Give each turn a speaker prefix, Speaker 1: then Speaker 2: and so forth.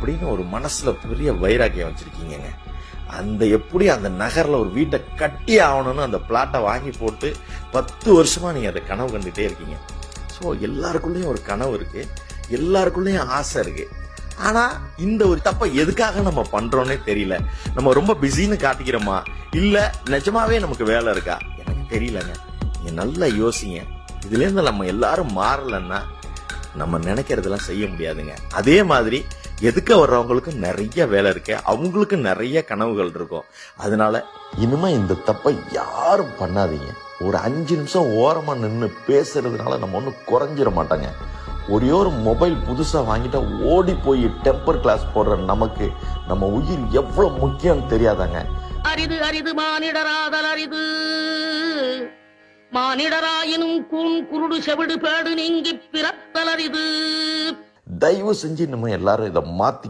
Speaker 1: அப்படின்னு ஒரு மனசுல பெரிய வைராக்கியம் வச்சிருக்கீங்க அந்த எப்படி அந்த நகர்ல ஒரு வீட்டை கட்டி ஆகணும்னு அந்த பிளாட்டை வாங்கி போட்டு பத்து வருஷமா நீங்க அதை கனவு கண்டுட்டே இருக்கீங்க. ஸோ எல்லாருக்குள்ளேயும் ஒரு கனவு இருக்கு. எல்லாருக்குள்ளேயும் ஆசை இருக்கு. ஆனா இந்த ஒரு தப்பை எதுக்காக நம்ம பண்றோம்னே தெரியல. நம்ம ரொம்ப பிஸின்னு காட்டிக்கிறோமா? இல்ல நிஜமாவே நமக்கு வேலை இருக்கா? எனக்கு தெரியலங்க. நீங்க நல்லா யோசிங்க. இதுல இருந்து நம்ம எல்லாரும் மாறலன்னா நம்ம நினைக்கிறதெல்லாம் செய்ய முடியாதுங்க. அதே மாதிரி எதுக்க வர்றவங்களுக்கு நிறைய வேலை இருக்கு அவங்களுக்கு நிறைய கனவுகள் இருக்கும். அதனால இனிமே இந்த தப்பை யாரும் பண்ணாதீங்க. ஒரு அஞ்சு நிமிஷம் ஓரமா நின்று பேசுறதுனால நம்ம ஒன்றும் குறைஞ்சிட மாட்டாங்க. ஒரே ஒரு மொபைல் புதுசாக வாங்கிட்டா ஓடி போய் டெம்பர் கிளாஸ் போடுற நமக்கு நம்ம உயிர் எவ்வளவு முக்கியம் தெரியாதாங்க.
Speaker 2: அரிது அரிது மானிடராதல் அரிது. மானிடராயினும் கூண் குருடு செவிடு பேடு நீங்கி பிறத்தல் அரிது.
Speaker 1: தயவு செஞ்சு நம்ம எல்லாரும் இதை மாத்தி